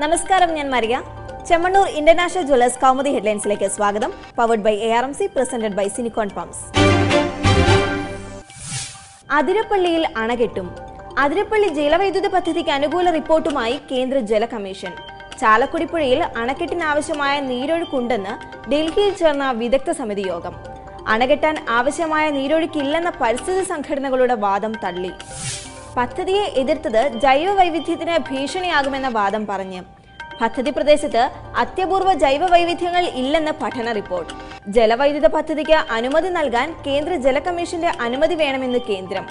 നമസ്കാരം ഞാൻ Maria. Chemmanur international Jewellers Kaumudi ഹെഡ്ലൈൻസിലേക്ക് സ്വാഗതം. Powered by A R M C presented by സിനിക്കോൺ pumps അതിരപ്പള്ളിയിൽ അണകെട്ടും. അതിരപ്പള്ളി ജലവൈദ്യുത പദ്ധതിക്ക് അനുകൂല റിപ്പോർട്ടുമായി കേന്ദ്ര ജല കമ്മീഷൻ. ചാലക്കുടി പുഴയിൽ അണക്കെട്ടിനാവശ്യമായ നീരൊഴുക്കുണ്ടെന്ന് ഡൽഹിയിൽ ചേർന്ന വിദഗ്ധ സമിതി യോഗം. അണകെട്ടാൻ ആവശ്യമായ നീരൊഴുക്കില്ലെന്ന പരിസ്ഥിതി സംഘടനകളുടെ വാദം തള്ളി. പദ്ധതിയെ എതിർത്തത് ജൈവ വൈവിധ്യത്തിന് ഭീഷണിയാകുമെന്ന വാദം പറഞ്ഞു. പദ്ധതി പ്രദേശത്ത് അത്യപൂർവ ജൈവ വൈവിധ്യങ്ങൾ ഇല്ലെന്ന് പഠന റിപ്പോർട്ട്. ജലവൈദ്യുത പദ്ധതിക്ക് അനുമതി നൽകാൻ കേന്ദ്ര ജല കമ്മീഷന്റെ അനുമതി വേണമെന്ന് കേന്ദ്രം.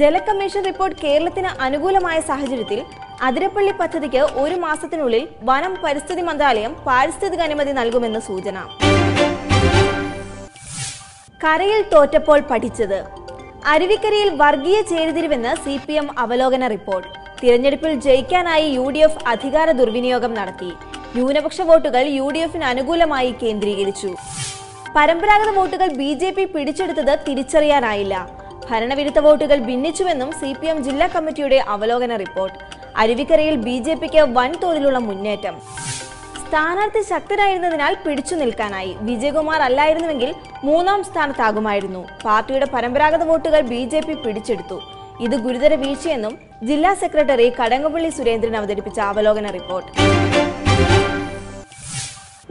ജല കമ്മീഷൻ റിപ്പോർട്ട് കേരളത്തിന് അനുകൂലമായ സാഹചര്യത്തിൽ അതിരപ്പള്ളി പദ്ധതിക്ക് ഒരു മാസത്തിനുള്ളിൽ വനം പരിസ്ഥിതി മന്ത്രാലയം പാരിസ്ഥിതിക അനുമതി നൽകുമെന്ന് സൂചന. കരയിൽ തോറ്റപ്പോൾ പഠിച്ചത്. അരുവിക്കരയിൽ വർഗീയ ചേരിതിരിവെന്ന് സി പി എം അവലോകന റിപ്പോർട്ട്. തിരഞ്ഞെടുപ്പിൽ ജയിക്കാനായി യു ഡി എഫ് അധികാര ദുർവിനിയോഗം നടത്തി. ന്യൂനപക്ഷ വോട്ടുകൾ യു ഡി എഫിന് അനുകൂലമായി കേന്ദ്രീകരിച്ചു. പരമ്പരാഗത വോട്ടുകൾ ബി ജെ പി പിടിച്ചെടുത്തത് തിരിച്ചറിയാനായില്ല. ഭരണവിരുദ്ധ വോട്ടുകൾ ഭിന്നിച്ചുവെന്നും സി പി എം ജില്ലാ കമ്മിറ്റിയുടെ അവലോകന റിപ്പോർട്ട്. അരുവിക്കരയിൽ ബി ജെ പിക്ക് വൻതോതിലുള്ള മുന്നേറ്റം. സ്ഥാനാർത്ഥി ശക്തരായിരുന്നതിനാൽ പിടിച്ചു നിൽക്കാനായി. വിജയകുമാർ അല്ലായിരുന്നുവെങ്കിൽ മൂന്നാം സ്ഥാനത്താകുമായിരുന്നു. പാർട്ടിയുടെ പരമ്പരാഗത വോട്ടുകൾ ബി ജെ പി പിടിച്ചെടുത്തു. ഇത് ഗുരുതര വീഴ്ചയെന്നും ജില്ലാ സെക്രട്ടറി കടങ്ങപ്പള്ളി സുരേന്ദ്രൻ അവതരിപ്പിച്ച അവലോകന റിപ്പോർട്ട്.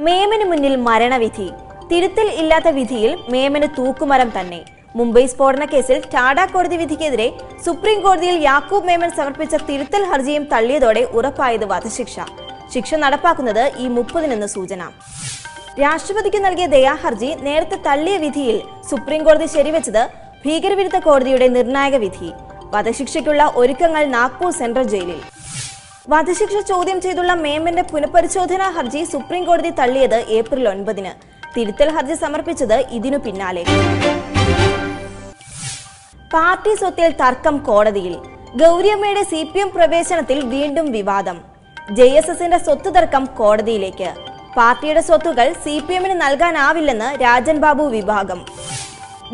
മേമന് മുന്നിൽ മരണവിധി. തിരുത്തൽ ഇല്ലാത്ത വിധിയിൽ മേമന് തൂക്കുമരം തന്നെ. മുംബൈ സ്ഫോടന കേസിൽ ടാഡ കോടതി വിധിക്കെതിരെ സുപ്രീം കോടതിയിൽ യാക്കൂബ് മേമൻ സമർപ്പിച്ച തിരുത്തൽ ഹർജിയും തള്ളിയതോടെ ഉറപ്പായത് വധശിക്ഷ. ശിക്ഷ നടപ്പാക്കുന്നത് ഈ മുപ്പതിനെന്ന് സൂചന. രാഷ്ട്രപതിക്ക് നൽകിയ ദയാഹർജി നേരത്തെ തള്ളിയ വിധിയിൽ സുപ്രീം കോടതി ശരിവെച്ചത് ഭീകരവിരുദ്ധ കോടതിയുടെ നിർണായക വിധി. വധശിക്ഷയ്ക്കുള്ള ഒരുക്കങ്ങൾ നാഗ്പൂർ സെൻട്രൽ ജയിലിൽ. വധശിക്ഷ ചോദ്യം ചെയ്തുള്ള മേമന്റെ പുനഃപരിശോധനാ ഹർജി സുപ്രീം കോടതി തള്ളിയത് ഏപ്രിൽ ഒൻപതിന്. തിരുത്തൽ ഹർജി സമർപ്പിച്ചത് ഇതിനു പിന്നാലെ. പാർട്ടി സ്വത്തിൽ തർക്കം കോടതിയിൽ. ഗൗരിയമ്മയുടെ സി പി എം പ്രവേശനത്തിൽ വീണ്ടും വിവാദം. ജെ എസ് എസിന്റെ സ്വത്ത് തർക്കം കോടതിയിലേക്ക്. പാർട്ടിയുടെ സ്വത്തുകൾ സി പി എമ്മിന് നൽകാനാവില്ലെന്ന് രാജൻ ബാബു വിഭാഗം.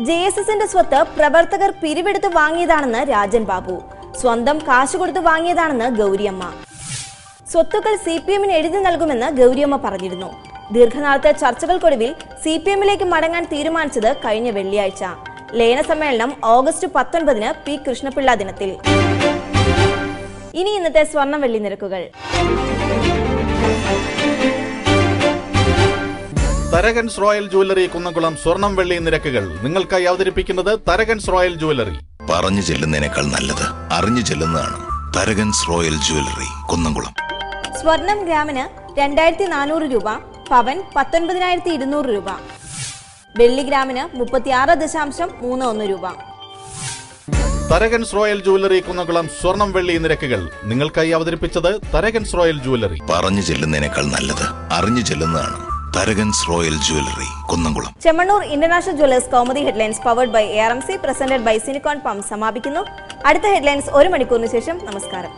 ജെ എസ് എസിന്റെ സ്വത്ത് പ്രവർത്തകർ പിരിവെടുത്ത് വാങ്ങിയതാണെന്ന് രാജൻ ബാബു. സ്വന്തം കാശ് കൊടുത്ത് വാങ്ങിയതാണെന്ന് ഗൗരിയമ്മ. സ്വത്തുക്കൾ സി പി എമ്മിന് എഴുതി നൽകുമെന്ന് ഗൗരിയമ്മ പറഞ്ഞിരുന്നു. ദീർഘനാളത്തെ ചർച്ചകൾക്കൊടുവിൽ സി പി എമ്മിലേക്ക് മടങ്ങാൻ തീരുമാനിച്ചത് കഴിഞ്ഞ വെള്ളിയാഴ്ച. ലയന സമ്മേളനം ഓഗസ്റ്റ് പത്തൊൻപതിന് പി കൃഷ്ണപിള്ള ദിനത്തിൽ. ഇനി ഇന്നത്തെ സ്വർണ വെള്ളി നിരക്കുകൾ. തരകൻസ് റോയൽ ജുവലറി കുന്നംകുളം സ്വർണം വെള്ളി നിരക്കുകൾ നിങ്ങൾക്കായി അവതരിപ്പിക്കുന്നത് തരകൻസ് റോയൽ ജുവലറി പറഞ്ഞു ചെല്ലുന്നതിനേക്കാൾ നല്ലത് അറിഞ്ഞു ചെല്ലുന്നതാണ് തരകൻസ് റോയൽ ജുവലറി കുന്നംകുളം. സ്വർണം ഗ്രാമിന് രണ്ടായിരത്തി നാനൂറ് രൂപ പവൻ പത്തൊൻപതിനായിരത്തി ഇരുന്നൂറ് രൂപ. വെള്ളി ഗ്രാമിന് മുപ്പത്തിയാറ് ദശാംശം മൂന്ന് ഒന്ന് രൂപ. തരകൻസ് റോയൽ ജുവല്ലറി കുന്നകുളം സ്വർണം വെള്ളി നിരക്കുകൾ നിങ്ങൾക്കായി അവതരിപ്പിച്ചത് തരകൻസ് റോയൽ ജുവല്ലറി. പറഞ്ഞു ചെല്ലുന്നതിനേക്കാൾ നല്ലത് അറിഞ്ഞു ചെല്ലുന്നതാണ് Tharakans Royal Jewellery Kunnamkulam. Chemmanur International Jewellers comedy headlines powered by A R M C presented by Cinicon pump സമാപിക്കുന്നു. അടുത്ത ഹെഡ്ലൈൻസ് ഒരു മണിക്കൂറിന് ശേഷം നമസ്കാരം.